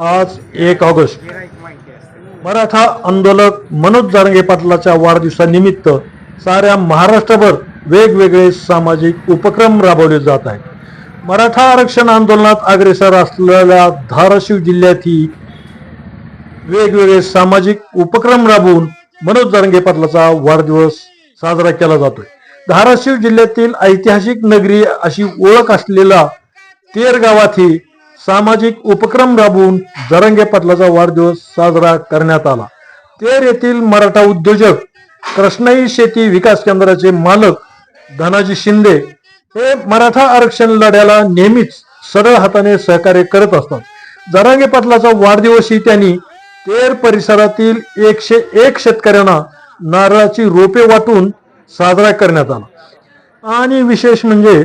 आज एक ऑगस्ट. मराठा आंदोलक मनोज जारंगे पाटलाच्या वाढदिवसानिमित्त साऱ्या महाराष्ट्रभर वेगवेगळे सामाजिक उपक्रम राबवले जात आहेत. मराठा आरक्षण आंदोलनात अग्रेसर असलेल्या धाराशिव जिल्ह्यातही वेगवेगळे सामाजिक उपक्रम राबवून मनोज जारंगे पाटलाचा वाढदिवस साजरा केला जातोय. धाराशिव जिल्ह्यातील ऐतिहासिक नगरी अशी ओळख असलेला तेर गावातही सामाजिक उपक्रम राबवून जरंगे पाटलाचा वाढदिवस साजरा करण्यात आला. तेर येथील मराठा उद्योजक कृष्णाई शेती विकास केंद्राचे मालक धनाजी शिंदे हे मराठा आरक्षण लढ्याला नेहमीच सरळ हाताने सहकार्य करत असतात. जरांगे पाटलाचा वाढदिवसही त्यांनी तेर परिसरातील एकशे एक शेतकऱ्यांना नारळाची रोपे वाटून साजरा करण्यात आला. आणि विशेष म्हणजे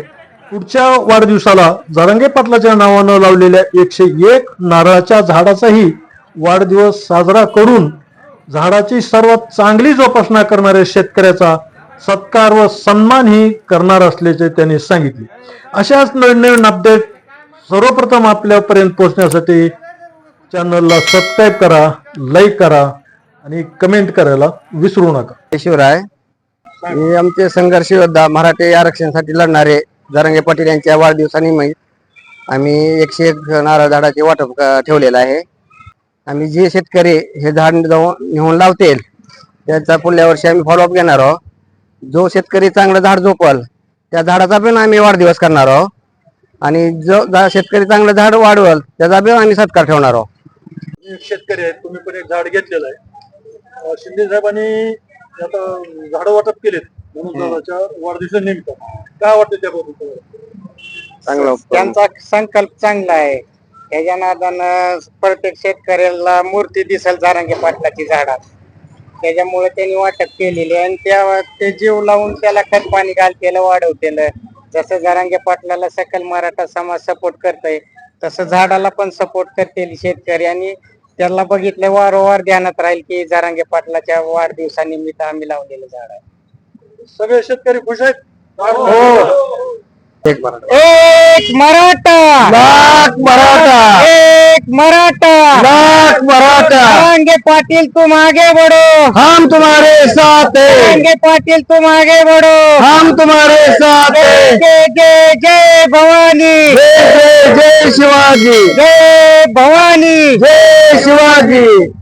पुढच्या वाढदिवसाला जारंगे पाटलाच्या नावानं लावलेल्या एकशे एक नारळाच्या झाडाचाही वाढदिवस साजरा करून झाडाची सर्वात चांगली जोपासना करणाऱ्या शेतकऱ्याचा सत्कार व सन्मानही करणार असल्याचे त्यांनी सांगितले. अशाच नवीन अपडेट सर्वप्रथम आपल्यापर्यंत पोहोचण्यासाठी चॅनलला सबस्क्राईब करा लाईक करा आणि कमेंट करायला विसरू नका. शिवराय. हे आमचे संघर्ष योद्धा मराठी आरक्षणासाठी लढणारे जरंगे पाटील यांच्या वाढदिवसानिमित्त आम्ही एकशे एक नारळ झाडाचे वाटप ठेवलेलं आहे. आम्ही जे शेतकरी हे झाड जाऊन नेऊन लावतील त्याचा पुढल्या वर्षी आम्ही फॉलोअप घेणार आहोत. जो शेतकरी चांगलं झाड झोपल त्या झाडाचा पण आम्ही वाढदिवस करणार आहोत. आणि जो शेतकरी चांगलं झाड वाढवल त्याचा पण आम्ही सत्कार ठेवणार आहोत. शेतकरी आहेत तुम्ही पण एक झाड घेतलेलं आहे. शिंदे साहेबांनी आता झाडं वाटप केलेत म्हणून झाडाच्या वाढदिवसानिमित्त काय वाटतं तुम्हाला? चांगलं त्यांचा संकल्प चांगला आहे. नादानं प्रत्येक शेतकऱ्याला मूर्ती दिसेल जारांगे पाटलाची झाडात. त्याच्यामुळे त्यांनी वाटप केलेली आहे. आणि त्या ते जीव लावून त्याला खत पाणी घालतेलं वाढवतेलं. जसं जारांगे पाटलाला सकल मराठा समाज सपोर्ट करतय तसं झाडाला पण सपोर्ट करतील शेतकरी. आणि त्याला बघितलं वारंवार ध्यानात राहील की जारांगे पाटलाच्या वाढदिवसानिमित्त आम्ही लावलेलं झाड आहे. सगळे शेतकरी खुश आहेत? एक मराठा. एक मराठा. लाख मराठा. एक मराठा. लाख मराठा. जाएंगे पाटिल तुम आगे बढ़ो हम तुम्हारे साथ हैं. जाएंगे पाटिल तुम आगे बढ़ो हम तुम्हारे साथ हैं. जय जय जय भवानी. जय जय जय शिवाजी. जय भवानी. जय शिवाजी.